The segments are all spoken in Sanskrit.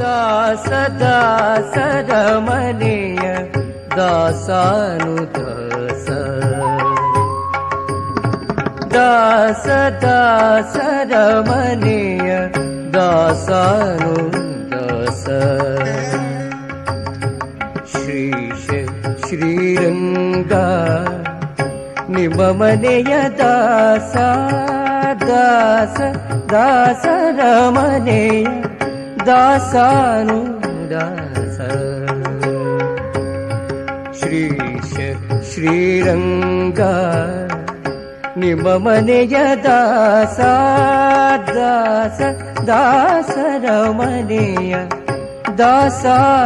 दास दास रमणीय दासानुदास। दास दास रमणीय दासानुदास। श्रीश श्रीरङ्गा निममनेय दास दास दास रमणेय दासानुदास। श्रीश श्रीरङ्गा निममनेय दास दास दास रमणेय दासानुदास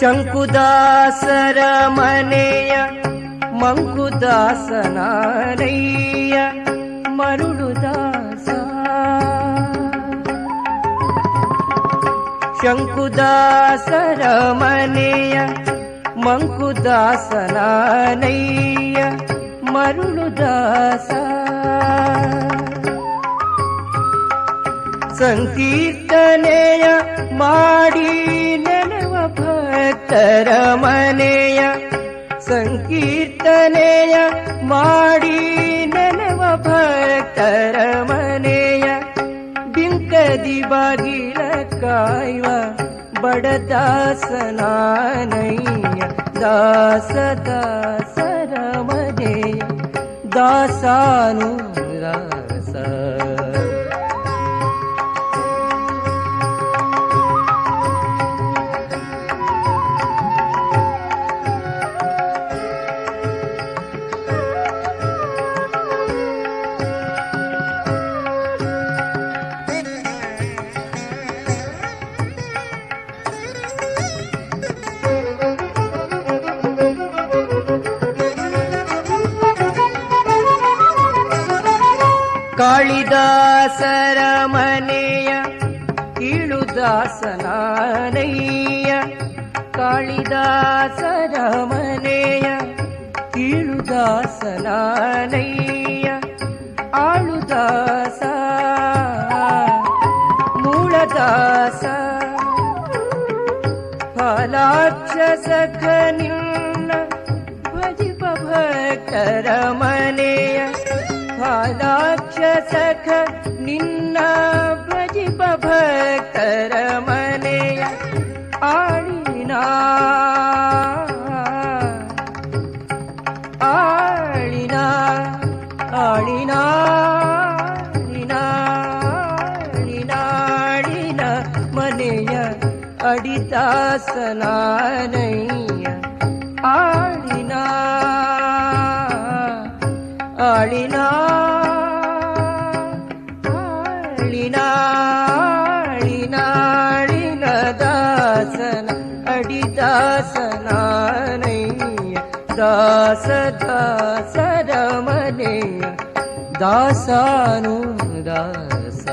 शङ्कुदासरमनेया मङ्कुदासनानया मरुदास शङ्कुदासरमनेया सङ्कीर्तनेय माडी ಸಂಕೀರ್ತನೆಯ ಮಾಡಿ ನೆನವ ಭಕ್ತರ ಮನೆಯ ಸಂಕೀರ್ತನೆಯ ಮಾಡಿ ನೆನವ ಭಕ್ತರ ಮನೆಯ ಬಿಂಕದಿ ಬಾಗಿಲ ಕಾಯುವ ಬಡದಾಸನಾನಯ್ಯ ದಾಸ ದಾಸರ ಮನೆಯ ದಾಸಾನು ದಾಸ कालिदास रमनेया इळुदासनानय कालिदासरमनेया इलुदासनानैया आलुदास मूलदास कालाक्षसघनमनेया ನಿನ್ನ ಭಜಿಪ ಭಕ್ತರ ಮನೆಯ ಫಲಾಕ್ಷ ಸಖ ನಿನ್ನ ಭಜಿಪ ಭಕ್ತರ ಮನೆಯ ಆಳಿನ ಆಳಿನ ಆಳಿನ ಆಳಿನ ಮನೆಯ ಅಡಿದಾಸನಾನಯ್ಯ ಆಳಿನ ಆಳಿನ ಆಳಿನ ಆಳಿನಾಳಿನ ದಾಸನ ಅಡಿದಾಸನಾನಯ್ಯ ದಾಸ ದಾಸರ ಮನೆಯ ದಾಸಾನು ದಾಸ